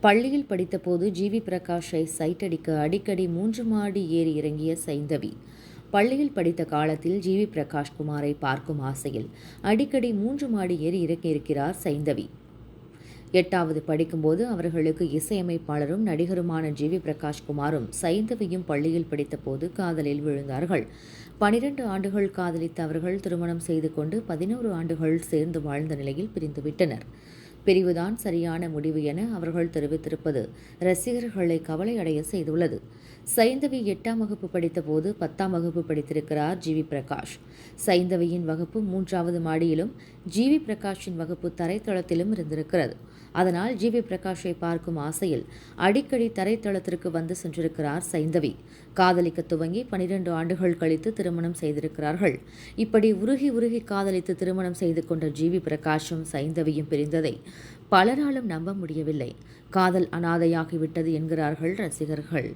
பள்ளியில் படித்தபோது ஜிவி பிரகாஷை சைட்டடிக்க அடிக்கடி மூன்று மாடி ஏறி இறங்கிய சைந்தவி. பள்ளியில் படித்த காலத்தில் ஜிவி பிரகாஷ் குமாரை பார்க்கும் ஆசையில் அடிக்கடி மூன்று மாடி ஏறி இறங்கியிருக்கிறார் சைந்தவி. எட்டாவது படிக்கும்போது அவர்களுக்கு இசையமைப்பாளரும் நடிகருமான ஜிவி பிரகாஷ் குமாரும் சைந்தவியும் பள்ளியில் படித்தபோது காதலில் விழுந்தார்கள். பனிரெண்டு ஆண்டுகள் காதலித்த அவர்கள் திருமணம் செய்து கொண்டு பதினோரு ஆண்டுகள் சேர்ந்து வாழ்ந்த நிலையில் பிரிந்துவிட்டனர். பிரிவுதான் சரியான முடிவு என அவர்கள் தெரிவித்திருப்பது ரசிகர்களை கவலை அடைய செய்துள்ளது. சைந்தவி எட்டாம் வகுப்பு படித்தபோது பத்தாம் வகுப்பு படித்திருக்கிறார் ஜிவி பிரகாஷ். சைந்தவியின் வகுப்பு மூன்றாவது மாடியிலும் ஜிவி பிரகாஷின் வகுப்பு தரைத்தளத்திலும் இருந்திருக்கிறது. அதனால் ஜிவி பிரகாஷை பார்க்கும் ஆசையில் அடிக்கடி தரைத்தளத்திற்கு வந்து சென்றிருக்கிறார் சைந்தவி. காதலிக்க துவங்கி பனிரெண்டு ஆண்டுகள் கழித்து திருமணம் செய்திருக்கிறார்கள். இப்படி உருகி உருகி காதலித்து திருமணம் செய்து கொண்ட ஜிவி பிரகாஷும் சைந்தவியும் பிரிந்ததை பலராலும் நம்ப முடியவில்லை. காதல் அனாதையாகிவிட்டது என்கிறார்கள் ரசிகர்கள்.